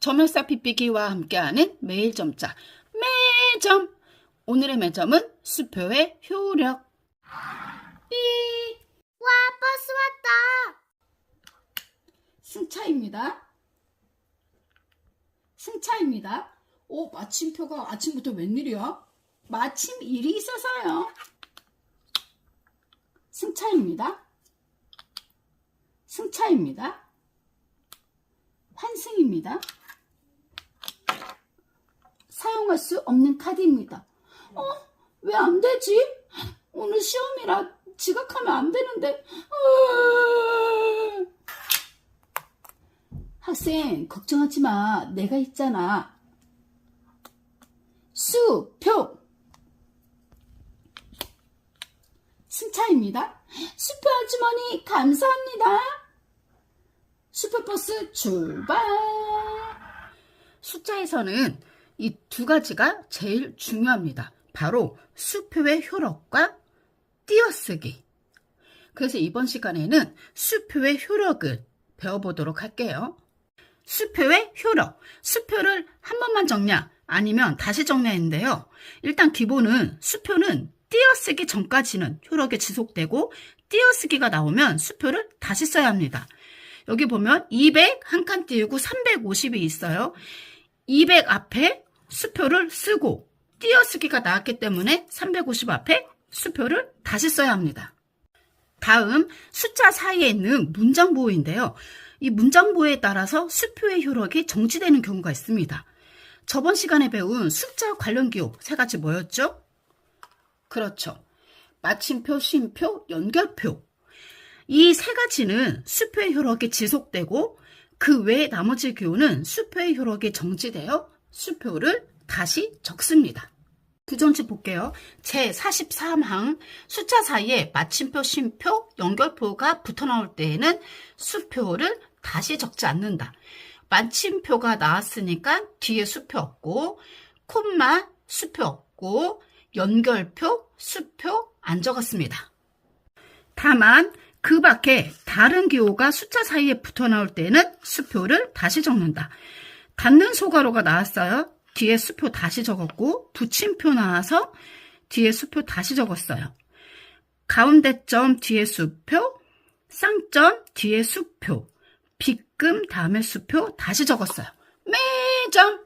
점역사 빗비기와 함께하는 매일 점자 매점. 오늘의 매점은 수표의 효력. 삐. 와, 버스 왔다. 승차입니다. 승차입니다. 오 마침표가 아침부터 웬일이야? 마침 일이 있어서요. 승차입니다. 승차입니다. 환승입니다 사용할 수 없는 카드입니다. 어? 왜 안 되지? 오늘 시험이라 지각하면 안 되는데. 으... 학생, 걱정하지 마. 내가 있잖아. 수표. 승차입니다. 수표 아주머니, 감사합니다. 수표버스 출발. 숫자에서는 이 두 가지가 제일 중요합니다. 바로 수표의 효력과 띄어쓰기. 그래서 이번 시간에는 수표의 효력을 배워보도록 할게요. 수표의 효력. 수표를 한 번만 정냐 아니면 다시 정냐인데요. 일단 기본은 수표는 띄어쓰기 전까지는 효력이 지속되고 띄어쓰기가 나오면 수표를 다시 써야 합니다. 여기 보면 200 한 칸 띄우고 350이 있어요. 200 앞에 수표를 쓰고 띄어쓰기가 나왔기 때문에 350 앞에 수표를 다시 써야 합니다. 다음 숫자 사이에 있는 문장 보호인데요. 이 문장 보호에 따라서 수표의 효력이 정지되는 경우가 있습니다. 저번 시간에 배운 숫자 관련 기호 세 가지 뭐였죠? 그렇죠. 마침표, 쉼표, 연결표. 이 세 가지는 수표의 효력이 지속되고 그외 나머지 기호는 수표의 효력이 정지되어 수표를 다시 적습니다. 규정지 볼게요. 제 43항 숫자 사이에 마침표, 쉼표, 연결표가 붙어 나올 때에는 수표를 다시 적지 않는다. 마침표가 나왔으니까 뒤에 수표 없고 콤마 수표 없고 연결표, 수표 안 적었습니다. 다만 그 밖에 다른 기호가 숫자 사이에 붙어 나올 때는 수표를 다시 적는다. 닫는 소가로가 나왔어요. 뒤에 수표 다시 적었고 붙임표 나와서 뒤에 수표 다시 적었어요. 가운데 점 뒤에 수표, 쌍점 뒤에 수표, 빗금 다음에 수표 다시 적었어요. 매점